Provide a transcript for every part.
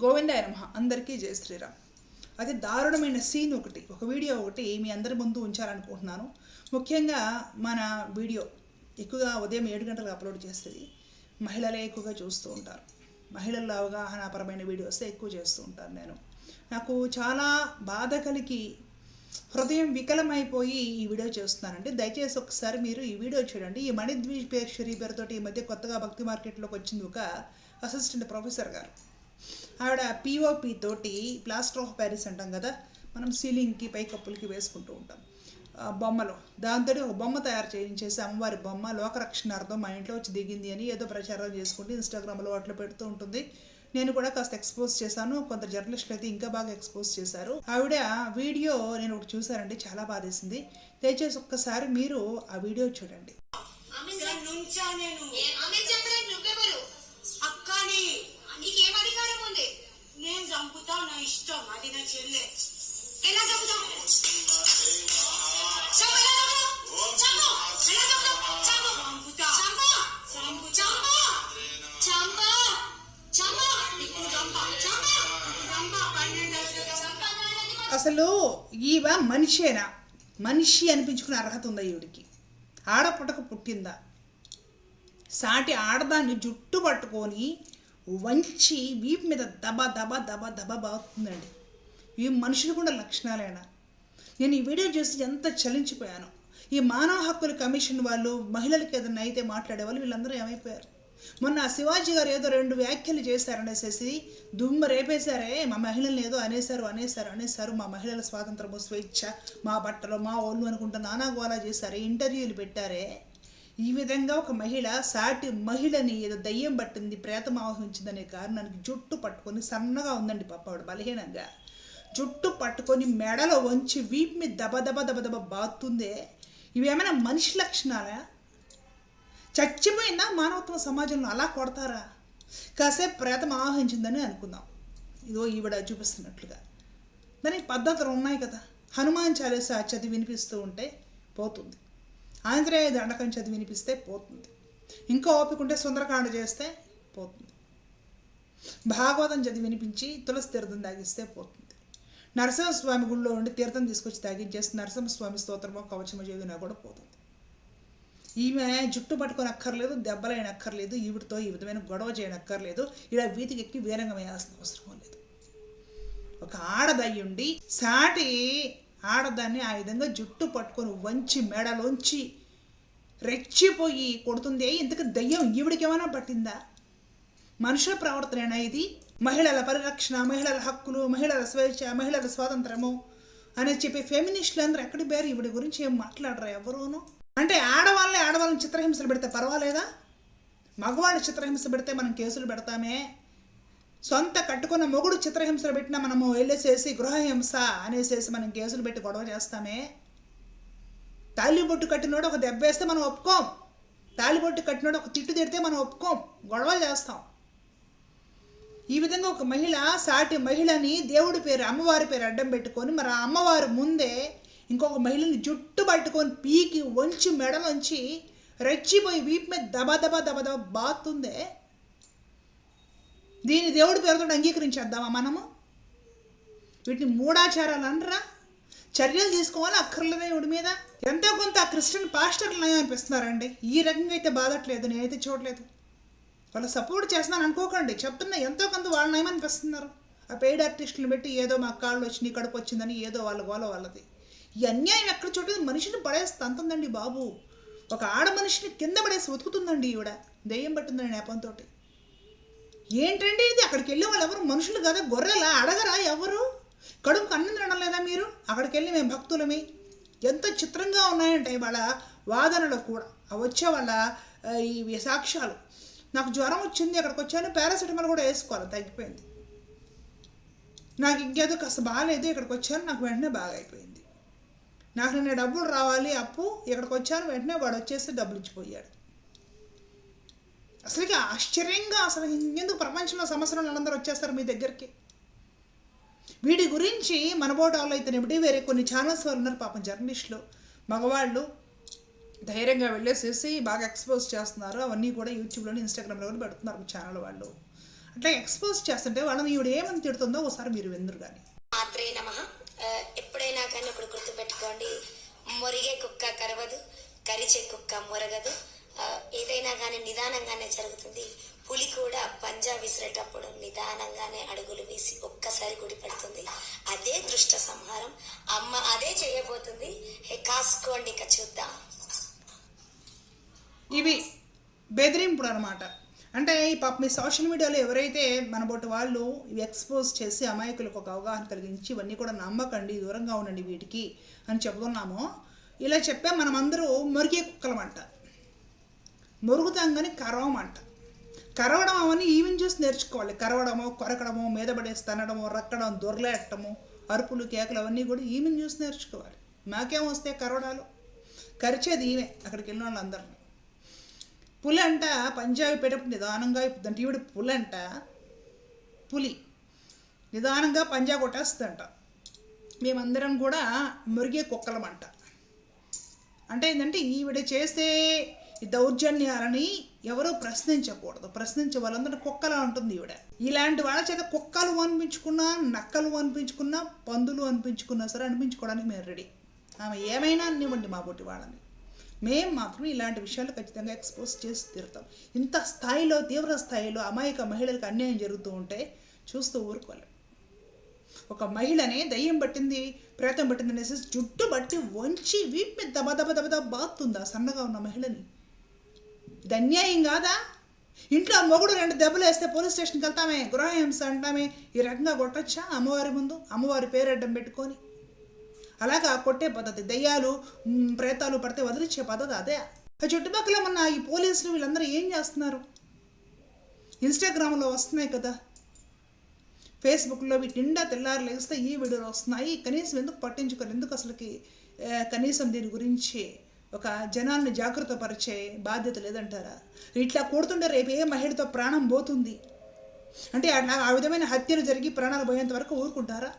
గోవిందాయ నమ అందరికీ జయ శ్రీరామ్. అది దారుణమైన సీన్ ఒకటి ఒక వీడియో ఒకటి మీ అందరి ముందు ఉంచాలనుకుంటున్నాను. ముఖ్యంగా మన వీడియో ఎక్కువగా ఉదయం ఏడు గంటలకు అప్లోడ్ చేస్తుంది మహిళలే ఎక్కువగా చూస్తూ ఉంటారు. మహిళల్లో అవగాహనపరమైన వీడియోస్ ఎక్కువ చేస్తూ ఉంటాను నేను. నాకు చాలా బాధ కలిగి హృదయం వికలమైపోయి ఈ వీడియో చేస్తున్నానండి. దయచేసి ఒకసారి మీరు ఈ వీడియో చూడండి. ఈ మణిద్వీపేశ్వరి పేరుతోటి ఈ మధ్య కొత్తగా భక్తి మార్కెట్లోకి వచ్చింది ఒక అసిస్టెంట్ ప్రొఫెసర్ గారు. ఆవిడ పిఓపి తోటి ప్లాస్టర్ ఆఫ్ ప్యారిస్ అంటాం కదా మనం సీలింగ్కి పైకప్పులకి వేసుకుంటూ ఉంటాం. ఆ బొమ్మలు దాంతో ఒక బొమ్మ తయారు చేయించేసి అమ్మవారి బొమ్మ లోకరక్షణార్థం మా ఇంట్లో వచ్చి దిగింది అని ఏదో ప్రచారం చేసుకుంటూ ఇన్స్టాగ్రామ్లో అట్లా పెడుతూ ఉంటుంది. నేను కూడా కాస్త ఎక్స్పోజ్ చేశాను కొంత జర్నలిస్టులు అయితే ఇంకా బాగా ఎక్స్పోజ్ చేశారు. ఆవిడ వీడియో నేను ఒకటి చూసానండి చాలా బాధేసింది దయచేసి ఒక్కసారి మీరు ఆ వీడియో చూడండి ఇక్కడ నుంచా నేను ఏ- ఆమె చెప్పలేదు నువ్వెవరు అక్కని నీకేం అధికారం ఉంది నేను చంపుతా నా ఇష్టం అది నా చెల్లె ఎలా. చంపుతా అసలు ఈవ మనిషేనా? మనిషి అనిపించుకునే అర్హత ఉందా ఈవిడికి? ఆడపుట్టక పుట్టిందా? సాటి ఆడదాన్ని జుట్టు పట్టుకొని వంచి వీపు మీద దబ దబ దబ దబ బాగుతుందండి. ఈ మనుషులు కూడా లక్షణాలేనా? నేను ఈ వీడియో చూసి ఎంత చలించిపోయాను. ఈ మానవ హక్కుల కమిషన్ వాళ్ళు మహిళలకి ఏదైనా అయితే మాట్లాడేవాళ్ళు వీళ్ళందరూ ఏమైపోయారు? మొన్న శివాజీ గారు ఏదో రెండు వ్యాఖ్యలు చేశారనేసేసి దుమ్మ రేపేశారే మా మహిళల్ని ఏదో అనేశారు అనేశారు అనేశారు మా మహిళల స్వాతంత్రము స్వేచ్ఛ మా బట్టలు మా ఓళ్ళు అనుకుంటా నానా గోలా చేశారు ఇంటర్వ్యూలు పెట్టారే. ఈ విధంగా ఒక మహిళ సాటి మహిళని ఏదో దయ్యం పట్టింది ప్రేతం ఆవహించిందనే కారణానికి జుట్టు పట్టుకొని సన్నగా ఉందండి పాప ఆవిడ బలహీనంగా. జుట్టు పట్టుకొని మెడలో వంచి వీపు మీద దబ దబ దబ దబ బాతుందే ఇవేమైనా మనిషి లక్షణాలా? చచ్చిపోయిందా మానవత్వ సమాజంలో అలా కొడతారా? కాసేపు ప్రేతం ఆవహించిందని అనుకుందాం. ఇదో ఈవిడ చూపిస్తున్నట్లుగా. దానికి పద్ధతులు ఉన్నాయి కదా. హనుమాన్ చాలీసా చదివి వినిపిస్తూ ఉంటే పోతుంది. ఆంధ్రేయ దండకం చదివి వినిపిస్తే పోతుంది. ఇంకా ఓపిక ఉంటే సుందరకాండ చేస్తే పోతుంది. భాగవతం చదివి వినిపించి తులసి తీర్థం తాగిస్తే పోతుంది. నరసింహస్వామి గుళ్ళో ఉండి తీర్థం తీసుకొచ్చి తాగించేసి నరసింహస్వామి స్తోత్రమో కవచమో చదివినా కూడా పోతుంది. ఈమె జుట్టు పట్టుకొని అక్కర్లేదు దెబ్బలైన అక్కర్లేదు ఈవిడితో ఈ విధమైన గొడవ చేయనక్కర్లేదు ఇలా వీధికి ఎక్కి వీరంగం వేయాల్సిన అవసరం లేదు. ఒక ఆడదయ్యుండి సాటి ఆడదాన్ని ఆ విధంగా జుట్టు పట్టుకొని వంచి మెడలోంచి రెచ్చిపోయి కొడుతుంది ఇంతకు దయ్యం ఈవిడికేమైనా పట్టిందా? మనుషుల ప్రవర్తనేనా ఇది? మహిళల పరిరక్షణ మహిళల హక్కులు మహిళల స్వేచ్ఛ మహిళల స్వాతంత్రము అని చెప్పి ఫెమినిస్టులు అందరూ ఎక్కడి పేరు ఇవిడి గురించి ఏం మాట్లాడరా ఎవరూను? అంటే ఆడవాళ్ళని ఆడవాళ్ళని చిత్రహింసలు పెడితే పర్వాలేదా? మగవాళ్ళు చిత్రహింస పెడితే మనం కేసులు పెడతామే. సొంత కట్టుకున్న మొగుడు చిత్రహింసలు పెట్టినా మనము వెళ్ళేసేసి గృహహింస అనేసేసి మనం కేసులు పెట్టి గొడవ చేస్తామే. తాలిబొట్టు కట్టినోడు ఒక దెబ్బేస్తే మనం ఒప్పుకోం. తాలిబొట్టు కట్టినోడు ఒక తిట్టు తిడితే మనం ఒప్పుకోం. గొడవలు చేస్తాం. ఈ విధంగా ఒక మహిళ సాటి మహిళని దేవుడి పేరు అమ్మవారి పేరు అడ్డం పెట్టుకొని మరి ఆ అమ్మవారి ముందే ఇంకొక మహిళని జుట్టు పట్టుకొని పీకి వంచి మెడలోంచి రెచ్చిపోయి వీపు మీద దబా దబా దబా దబా బాతుందే. దీన్ని దేవుడి పేరుతో అంగీకరించేద్దామా మనము? వీటిని మూఢాచారాలు అనరా? చర్యలు తీసుకోవాలి అక్కర్లేదు దేవుడి మీద? ఎంతో కొంత ఆ క్రిస్టియన్ పాస్టర్లు అనిపిస్తున్నారండి. ఈ రకంగా అయితే బాధట్లేదు నేనైతే చూడలేదు. వాళ్ళు సపోర్ట్ చేస్తున్నాను అనుకోకండి. చెప్తున్నా ఎంతో కొంత వాళ్ళ నయం ఆ పెయిడ్ ఆర్టిస్టులు పెట్టి ఏదో మా కాళ్ళు వచ్చి నీ కడుపు వచ్చిందని ఏదో వాళ్ళ గోల వాళ్ళది. ఈ అన్యాయం ఎక్కడ చోటు మనిషిని పడేసి తంతుందండి బాబు. ఒక ఆడ మనిషిని కింద పడేసి ఉతుకుతుందండి ఈవిడ. దెయ్యం పట్టిందని నేపంతో ఏంటండి ఇది? అక్కడికి వెళ్ళే వాళ్ళు ఎవరు? మనుషులు కదా గొర్రెలా? అడగరా ఎవరు? కడుపు అన్నం తినడం లేదా మీరు? అక్కడికి వెళ్ళి మేము భక్తులమే. ఎంత చిత్రంగా ఉన్నాయంటే వాళ్ళ వాదనలు కూడా. వచ్చే వాళ్ళ ఈ సాక్ష్యాలు. నాకు జ్వరం వచ్చింది అక్కడికి వచ్చాను. పారాసిటమాల్ కూడా వేసుకోవాలి తగ్గిపోయింది. నాకు ఇంకేదో కాస్త బాగాలేదు ఇక్కడికి వచ్చాను. నాకు వెంటనే బాగా అయిపోయింది నాకు నిన్న డబ్బులు రావాలి అప్పు. ఇక్కడికి వచ్చాను వెంటనే వాడు వచ్చేసి డబ్బులు ఇచ్చిపోయాడు. అసలుకి ఆశ్చర్యంగా అసలు ఎందుకు ప్రపంచంలో సమస్యలు వాళ్ళందరూ వచ్చేస్తారు మీ దగ్గరికి? వీడి గురించి మనబోట వాళ్ళు వేరే కొన్ని ఛానల్స్ వాళ్ళు ఉన్నారు పాపం జర్నలిస్టులు. మగవాళ్ళు ధైర్యంగా వెళ్ళేసేసి బాగా ఎక్స్పోజ్ చేస్తున్నారు. అవన్నీ కూడా యూట్యూబ్లోని ఇన్స్టాగ్రామ్లో కూడా పెడుతున్నారు ఛానల్ వాళ్ళు. అట్లా ఎక్స్పోజ్ చేస్తుంటే వాళ్ళని ఈవిడ ఏమని తిడుతుందో ఒకసారి మీరు విందురు కానీ మాత్రే నమ. ఎప్పుడైనా కానీ ఒకటి గుర్తుపెట్టుకోండి. మొరిగే కుక్క కరవదు కరిచే కుక్క మొరగదు. ఏదైనా కానీ నిదానంగానే జరుగుతుంది. పులి కూడా పంజా విసిరేటప్పుడు నిదానంగానే అడుగులు వేసి ఒక్కసారి గుడి అదే దృష్ట సంహారం. అమ్మ అదే చేయబోతుంది. హే కాసుకోండి ఇక చూద్దాం. ఇవి బెదిరింపుడు అనమాట అంటే ఈ పాప మీ సోషల్ మీడియాలో ఎవరైతే మన బొట్టు వాళ్ళు ఇవి ఎక్స్పోజ్ చేసి అమాయకులకు ఒక అవగాహన కలిగించి ఇవన్నీ కూడా నమ్మకండి దూరంగా ఉండండి వీటికి అని చెబుతున్నామో ఇలా చెప్పే మనమందరూ మురిగే కుక్కలమంట. మురుగుతాం కానీ అంట కరవడం అవన్నీ ఈవెన్ చూసి నేర్చుకోవాలి. కరవడమో కొరకడమో మీద పడేసి తనడమో రక్కడం దొరలేటము అరుపులు కేకలు అవన్నీ కూడా ఈమెను చూసి నేర్చుకోవాలి. మాకేం వస్తే కరవడాలు? కరిచేది ఈమె అక్కడికి వెళ్ళిన వాళ్ళందరినీ. పులి అంట పంజాబీ పెట్టేప్పుడు నిదానంగా అంటే ఈవిడ పులి అంట పులి. నిదానంగా పంజా కొట్టేస్తుందంట. మేమందరం కూడా మురిగే కుక్కలమంట. అంటే ఏంటంటే ఈవిడ చేసే ఈ దౌర్జన్యాలని ఎవరూ ప్రశ్నించకూడదు. ప్రశ్నించే వాళ్ళందరూ కుక్కలా ఉంటుంది ఈవిడ. ఇలాంటి వాళ్ళ చేత కుక్కలు అనిపించుకున్నా నక్కలు అనిపించుకున్నా పందులు అనిపించుకున్నా సరే అనిపించుకోవడానికి మేము రెడీ. ఆమె ఏమైనా అనివ్వండి మా పొట్టి వాళ్ళని. మేము మాత్రం ఇలాంటి విషయాలు ఖచ్చితంగా ఎక్స్పోజ్ చేసి తీరుతాం. ఇంత స్థాయిలో తీవ్ర స్థాయిలో అమాయక మహిళలకు అన్యాయం జరుగుతూ ఉంటే చూస్తూ ఊరుకోలేం ఒక మహిళని దయ్యం పట్టింది ప్రేతం పట్టింది అనేసి జుట్టు బట్టి వంచి వీపు మీద దబ దబ దబ దబ ఆ సన్నగా ఉన్న మహిళని ఇది అన్యాయం కాదా? ఇంట్లో మొగుడు రెండు దెబ్బలు వేస్తే పోలీస్ స్టేషన్కి వెళ్తామే గృహహింస అంటామే ఈ రకంగా కొట్టచ్చా అమ్మవారి ముందు? అమ్మవారి పేరు అడ్డం పెట్టుకొని. అలాగా కొట్టే పద్ధతి దయ్యాలు ప్రేతాలు పడితే వదిలిచ్చే పద్ధతి అదే. ఆ చుట్టుపక్కల ఉన్న ఈ పోలీసులు వీళ్ళందరూ ఏం చేస్తున్నారు? ఇన్స్టాగ్రామ్లో వస్తున్నాయి కదా. ఫేస్బుక్లో వీటి నిండా తెల్లారు లేస్తే ఈ వీడియోలు వస్తున్నాయి. కనీసం ఎందుకు పట్టించుకోరు? ఎందుకు అసలుకి కనీసం దీని గురించి? ఒక జనాల్ని జాగ్రత్త పరిచే బాధ్యత లేదంటారా? ఇట్లా కొడుతుంటే రేపు ఏ మహిళతో ప్రాణం పోతుంది? అంటే ఆ విధమైన హత్యలు జరిగి ప్రాణాలు పోయేంత వరకు ఊరుకుంటారా?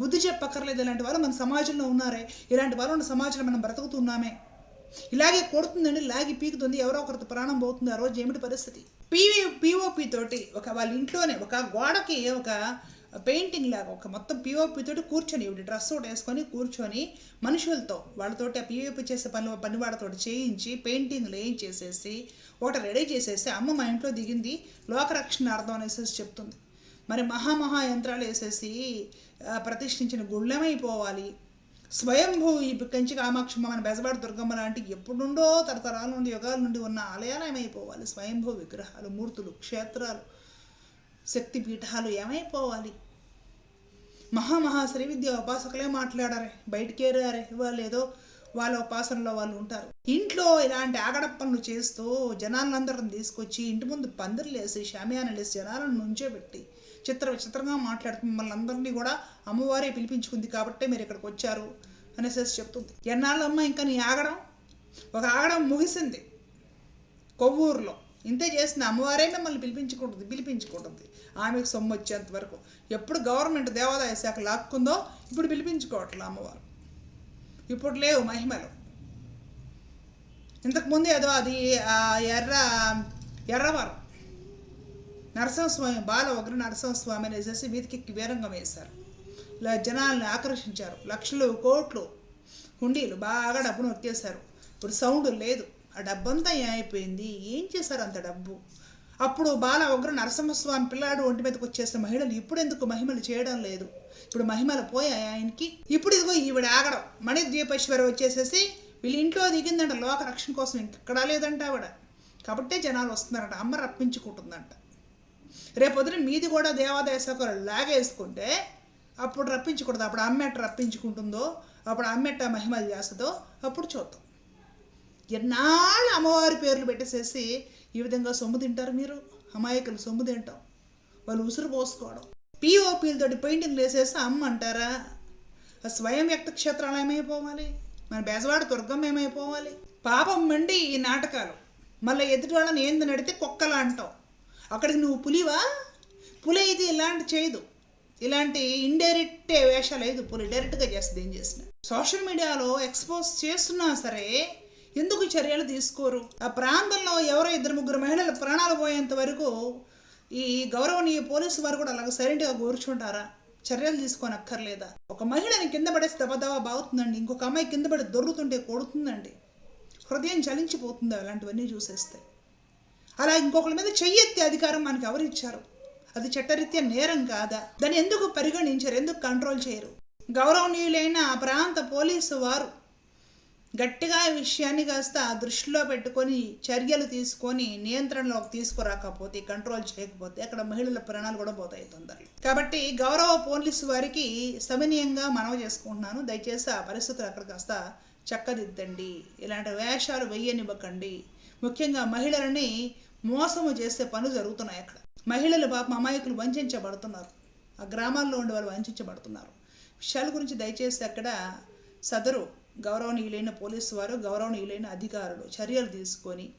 బుద్ధి చెప్పక్కర్లేదు ఇలాంటి వాళ్ళు మన సమాజంలో ఉన్నారే. ఇలాంటి వాళ్ళు ఉన్న సమాజంలో మనం బ్రతుకుతున్నామే ఇలాగే కొడుతుందండి లాగి పీకుతుంది ఎవరో ఒకరితో ప్రాణం పోతుంది ఆ రోజు ఏమిటి పరిస్థితి? పీవీ పీఓపి తోటి ఒక వాళ్ళ ఇంట్లోనే ఒక గోడకి ఒక పెయింటింగ్ లాగా ఒక మొత్తం పిఓపి తోటి కూర్చొని ఇవి డ్రెస్ ఒకటి వేసుకొని కూర్చొని మనుషులతో వాళ్ళతోటి ఆ పిఓపి చేసే పని పని వాళ్ళతోటి చేయించి పెయింటింగ్లు వేయించేసేసి ఒకటి రెడీ చేసేసి అమ్మ మా ఇంట్లో దిగింది లోకరక్షణ అర్థం అనేసి చెప్తుంది. మరి మహామహా యంత్రాలు వేసేసి ప్రతిష్ఠించిన గుళ్ళమైపోవాలి స్వయంభూ ఈ కంచి కామాక్షమ్మ మన బెజవాడ దుర్గమ్మ లాంటి ఎప్పుడు నుండో తరతరాల నుండి యుగాల నుండి ఉన్న ఆలయాలు ఏమైపోవాలి స్వయంభూ విగ్రహాలు మూర్తులు క్షేత్రాలు శక్తి పీఠాలు ఏమైపోవాలి? మహామహా శ్రీ విద్య ఉపాసకులే మాట్లాడారే బయటికి ఏరారే వాళ్ళు ఏదో వాళ్ళ ఉపాసనలో వాళ్ళు ఉంటారు. ఇంట్లో ఇలాంటి ఆగడప్పనులు చేస్తూ జనాలందరిని తీసుకొచ్చి ఇంటి ముందు పందిర్లు వేసి షామియాన లేసి జనాలను నుంచోబెట్టి చిత్ర విచిత్రంగా మాట్లాడుతూ మిమ్మల్ని అందరినీ కూడా అమ్మవారే పిలిపించుకుంది కాబట్టే మీరు ఇక్కడికి వచ్చారు అనేసి చెప్తుంది. ఎన్నాళ్ళమ్మ ఇంకా నీ ఆగడం? ఒక ఆగడం ముగిసింది కొవ్వూరులో. ఇంతే చేసిన అమ్మవారే మిమ్మల్ని పిలిపించుకుంటుంది పిలిపించుకుంటుంది ఆమెకు సొమ్ము వచ్చేంత వరకు. ఎప్పుడు గవర్నమెంట్ దేవాదాయ శాఖ లాక్కుందో ఇప్పుడు పిలిపించుకోవట్లే అమ్మవారు. ఇప్పుడు లేవు మహిమలు. ఇంతకుముందు ఏదో అది ఎర్ర ఎర్రవారం. నరసింహస్వామి బాల ఒకరు నరసింహస్వామి అనేసి వీధికి వీరంగం వేశారు. ఇలా జనాల్ని ఆకర్షించారు. లక్షలు కోట్లు హుండీలు బాగా డబ్బును వచ్చేశారు ఇప్పుడు సౌండ్ లేదు. ఆ డబ్బంతా ఏమైపోయింది? ఏం చేశారు అంత డబ్బు? అప్పుడు బాల ఉగ్ర నరసింహస్వామి పిల్లాడు ఒంటి మీదకి వచ్చేసిన మహిళలు ఇప్పుడు ఎందుకు మహిమలు చేయడం లేదు? ఇప్పుడు మహిమలు పోయాయి ఆయనకి? ఇప్పుడు ఇదిగో ఈవిడ ఆగడం. మణి ద్వీపేశ్వరి వచ్చేసేసి వీళ్ళ ఇంట్లో దిగిందంట లోక రక్షణ కోసం ఇంకెక్కడా లేదంట ఆవిడ. కాబట్టే జనాలు వస్తున్నారంట. అమ్మ రప్పించుకుంటుందంట. రేపొద్దున మీది కూడా దేవాదాయ శాఖలు లాగేసుకుంటే అప్పుడు రప్పించకూడదు. అప్పుడు అమ్మెట్ట రప్పించుకుంటుందో అప్పుడు అమ్మెట్ట మహిమలు చేస్తుందో అప్పుడు చూద్దాం. ఎన్నాళ్ళు అమ్మవారి పేర్లు పెట్టేసేసి ఈ విధంగా సొమ్ము తింటారు మీరు? అమాయకులు సొమ్ము తింటాం. వాళ్ళు ఉసురు పోసుకోవడం. పిఓపీలతోటి పెయింటింగ్లు వేసేసి అమ్మ అంటారా ఆ స్వయం వ్యక్త క్షేత్రాలు ఏమైపోవాలి మన బెజవాడ దుర్గం ఏమైపోవాలి పాపం మండి ఈ నాటకాలు. మళ్ళీ ఎదుటి వాళ్ళని ఏంది నడితే కుక్కలా అంటావు అక్కడికి నువ్వు పులివా? పులి ఇది ఇలాంటి చేయదు. ఇలాంటి ఇండైరెక్ట్ వేషాలు లేదు పులి డైరెక్ట్గా చేస్తుంది. ఏం చేసిన. సోషల్ మీడియాలో ఎక్స్పోజ్ చేస్తున్నా సరే ఎందుకు చర్యలు తీసుకోరు? ఆ ప్రాంతంలో ఎవరో ఇద్దరు ముగ్గురు మహిళల ప్రాణాలు పోయేంత వరకు ఈ గౌరవనీయ పోలీసు వారు కూడా అలాగ సైలెంట్గా కూర్చుంటారా? చర్యలు తీసుకొని అక్కర్లేదా ఒక మహిళని కింద పడేసి దబదబా బాగుతుందండి ఇంకొక అమ్మాయి కింద పడి దొర్లుతుంటే కొడుతుందండి. హృదయం చలించిపోతుంది అలాంటివన్నీ చూసేస్తే. అలా ఇంకొకరి మీద చెయ్యెత్తే అధికారం మనకి ఎవరిచ్చారు? అది చట్టరీత్యా నేరం కాదా? దాన్ని ఎందుకు పరిగణించరు? ఎందుకు కంట్రోల్ చేయరు? గౌరవనీయులైన ఆ ప్రాంత పోలీసు వారు గట్టిగా ఈ విషయాన్ని కాస్త దృష్టిలో పెట్టుకొని చర్యలు తీసుకొని నియంత్రణలోకి తీసుకురాకపోతే కంట్రోల్ చేయకపోతే అక్కడ మహిళల ప్రాణాలు కూడా పోతాయి తొందరలో. కాబట్టి గౌరవ పోలీసు వారికి సమనీయంగా మనవి చేసుకుంటున్నాను. దయచేసి ఆ పరిస్థితులు అక్కడ కాస్త చక్కదిద్దండి. ఇలాంటి వేషాలు వెయ్యనివ్వకండి. ముఖ్యంగా మహిళలని మోసము చేసే పనులు జరుగుతున్నాయి అక్కడ. మహిళలు పాపం అమాయకులు వంచబడుతున్నారు. ఆ గ్రామాల్లో ఉండే వాళ్ళు వంచబడుతున్నారు. విషయాల గురించి దయచేసి అక్కడ సదరు గౌరవనీయులైన పోలీసు వారు గౌరవనీయులైన అధికారులు చర్యలు తీసుకొని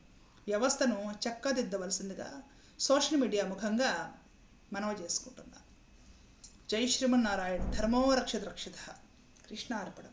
వ్యవస్థను చక్కదిద్దవలసిందిగా సోషల్ మీడియా ముఖంగా మనవి చేసుకుంటున్నాను జై శ్రీమన్నారాయణ. ధర్మో రక్షిత రక్షిత. కృష్ణార్పణం.